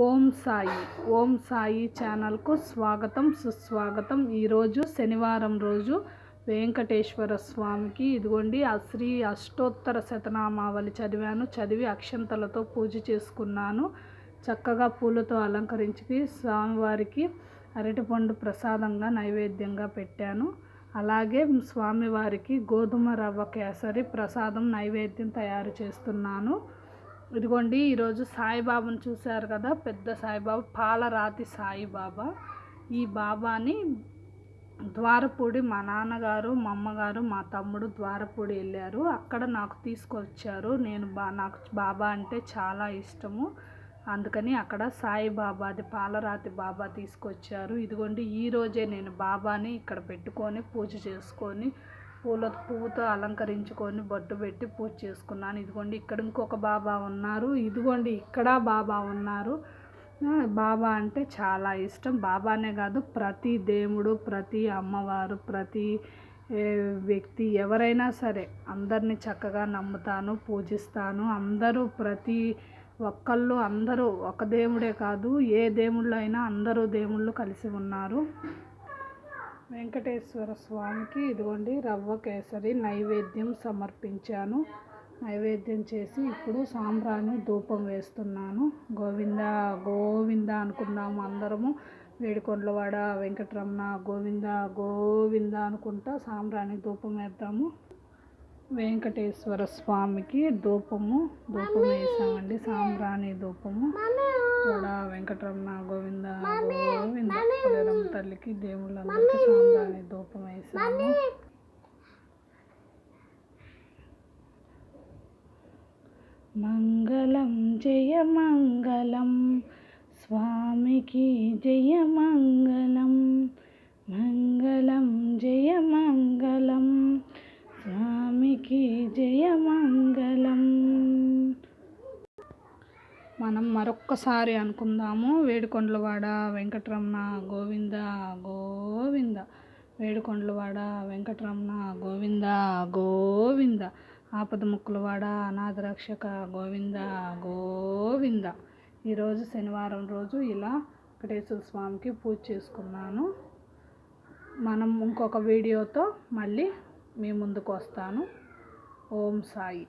ఓం సాయి ఓం సాయి ఛానల్కు స్వాగతం సుస్వాగతం. ఈరోజు శనివారం రోజు వెంకటేశ్వర స్వామికి. ఇదిగోండి ఆ శ్రీ అష్టోత్తర శతనామావళి చదివాను. చదివి అక్షంతలతో పూజ చేసుకున్నాను. చక్కగా పూలతో అలంకరించి స్వామివారికి అరటిపండు ప్రసాదంగా నైవేద్యంగా పెట్టాను. అలాగే స్వామివారికి గోధుమ రవ్వ కేసరి ప్రసాదం నైవేద్యం తయారు చేస్తున్నాను. ఇదిగోండి ఈరోజు సాయిబాబాను చూశారు కదా పెద్ద సాయిబాబా పాలరాతి సాయిబాబా. ఈ బాబాని ద్వారపూడి మా నాన్నగారు మా అమ్మగారు మా తమ్ముడు ద్వారపూడి వెళ్ళారు. అక్కడ నాకు తీసుకొచ్చారు. నేను బా నాకు బాబా అంటే చాలా ఇష్టము. అందుకని అక్కడ సాయిబాబాది పాలరాతి బాబా తీసుకొచ్చారు. ఇదిగోండి ఈరోజే నేను బాబాని ఇక్కడ పెట్టుకొని పూజ చేసుకొని పూల పువ్వుతో అలంకరించుకొని బొట్టు పెట్టి పూజ చేసుకున్నాను. ఇదిగోండి ఇక్కడ ఇంకొక బాబా ఉన్నారు. ఇదిగోండి ఇక్కడ బాబా ఉన్నారు. బాబా అంటే చాలా ఇష్టం. బాబానే కాదు ప్రతి దేవుడు ప్రతి అమ్మవారు ప్రతి వ్యక్తి ఎవరైనా సరే అందరినీ చక్కగా నమ్ముతాను పూజిస్తాను. అందరూ ప్రతి ఒక్కళ్ళు అందరూ ఒక దేవుడే కాదు ఏ దేవుళ్ళు అయినా అందరూ దేవుళ్ళు కలిసి ఉన్నారు. వెంకటేశ్వర స్వామికి ఇదిగోండి రవ్వ కేసరి నైవేద్యం సమర్పించాను. నైవేద్యం చేసి ఇప్పుడు సాంబ్రాణి ధూపం వేస్తున్నాను. గోవింద గోవింద అనుకుందాము అందరము. వేడికొండలవాడ వెంకటరమణ గోవింద గోవింద అనుకుంటా సాంబ్రాణి ధూపం వేద్దాము. వెంకటేశ్వర స్వామికి ధూపము ధూపం వేసామండి. సాంబ్రాణి ధూపము. కూడా వెంకటరమణ గోవింద గోవింద కులేరమ్మ తల్లికి దేవుళ్ళందరికీ సాంబ్రాణి ధూపం వేసాము మంగళం జయ మంగళం స్వామికి జయ మంగళం మంగళం జయ మంగళం స్వామికి జయ మంగళం. మనం మరొక్కసారి అనుకుందాము. వేడుకొండలవాడ వెంకటరమణ గోవింద గోవింద. వేడుకొండలవాడ వెంకటరమణ గోవింద గోవింద. ఆపద ముక్కులవాడ అనాథ రక్షక గోవింద. గోవింద ఈరోజు శనివారం రోజు ఇలా వెంకటేశ్వర స్వామికి పూజ చేసుకున్నాను. మనం ఇంకొక వీడియోతో మళ్ళీ మీ ముందుకు వస్తాను. ఓం సాయి.